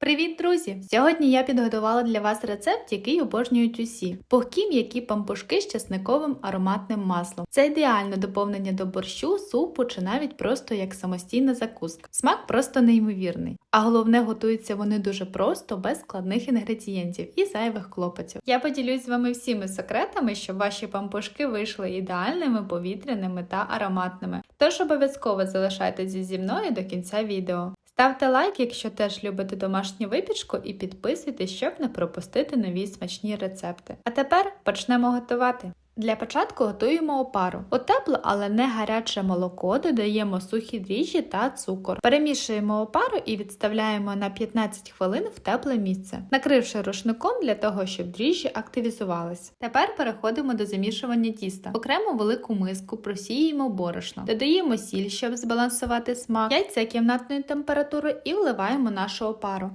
Привіт, друзі! Сьогодні я підготувала для вас рецепт, який обожнюють усі: пухкі м'які пампушки з часниковим ароматним маслом. Це ідеальне доповнення до борщу, супу чи навіть просто як самостійна закуска. Смак просто неймовірний. А головне, готуються вони дуже просто, без складних інгредієнтів і зайвих клопотів. Я поділюсь з вами всіми секретами, щоб ваші пампушки вийшли ідеальними, повітряними та ароматними. Тож обов'язково залишайтеся зі мною до кінця відео. Ставте лайк, якщо теж любите домашню випічку, і підписуйтесь, щоб не пропустити нові смачні рецепти. А тепер почнемо готувати. Для початку готуємо опару. У тепле, але не гаряче молоко додаємо сухі дріжджі та цукор. Перемішуємо опару і відставляємо на 15 хвилин в тепле місце, накривши рушником для того, щоб дріжджі активізувались. Тепер переходимо до замішування тіста. Окремо велику миску просіємо борошно, додаємо сіль, щоб збалансувати смак, яйця кімнатної температури і вливаємо нашу опару.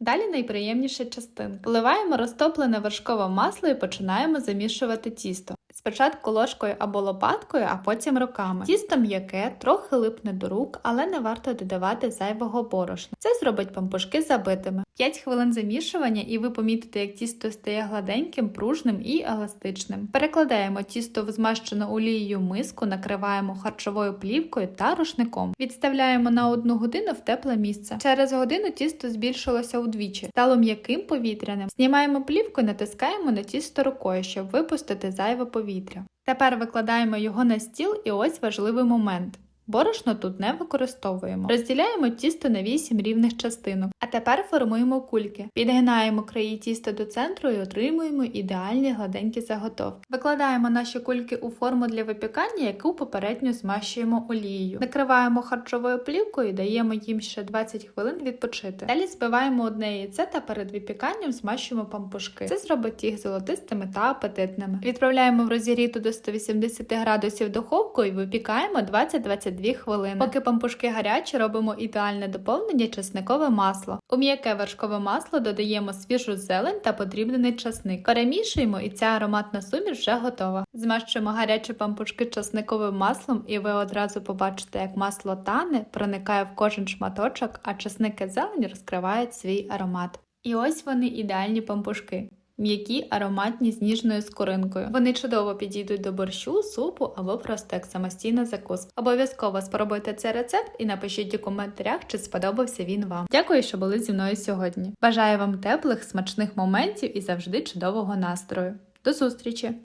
Далі найприємніша частинка. Вливаємо розтоплене вершкове масло і починаємо замішувати тісто. Спочатку ложкою або лопаткою, а потім руками. Тісто м'яке, трохи липне до рук, але не варто додавати зайвого борошна. Це зробить пампушки забитими. 5 хвилин замішування, і ви помітите, як тісто стає гладеньким, пружним і еластичним. Перекладаємо тісто в змащену олією миску, накриваємо харчовою плівкою та рушником. Відставляємо на одну годину в тепле місце. Через годину тісто збільшилося удвічі, стало м'яким повітряним. Знімаємо плівку натискаємо на тісто рукою, щоб випустити зайве повітря. Тепер викладаємо його на стіл, і ось важливий момент. Борошно тут не використовуємо. Розділяємо тісто на 8 рівних частинок. А тепер формуємо кульки. Підгинаємо краї тіста до центру і отримуємо ідеальні гладенькі заготовки. Викладаємо наші кульки у форму для випікання, яку попередньо змащуємо олією. Накриваємо харчовою плівкою і даємо їм ще 20 хвилин відпочити. Далі збиваємо одне яйце та перед випіканням змащуємо пампушки. Це зробить їх золотистими та апетитними. Відправляємо в розігріту до 180 градусів духовку і випікаємо 20-22 хвилини. Поки пампушки гарячі, робимо ідеальне доповнення чесникове масло. У м'яке вершкове масло додаємо свіжу зелень та подрібнений часник. Перемішуємо і ця ароматна суміш вже готова. Змащуємо гарячі пампушки часниковим маслом, і ви одразу побачите, як масло тане, проникає в кожен шматочок, а часник і зелень розкривають свій аромат. І ось вони ідеальні пампушки. М'які, ароматні з ніжною скоринкою. Вони чудово підійдуть до борщу, супу або просто як самостійна закуска. Обов'язково спробуйте цей рецепт і напишіть у коментарях, чи сподобався він вам. Дякую, що були зі мною сьогодні. Бажаю вам теплих, смачних моментів і завжди чудового настрою. До зустрічі!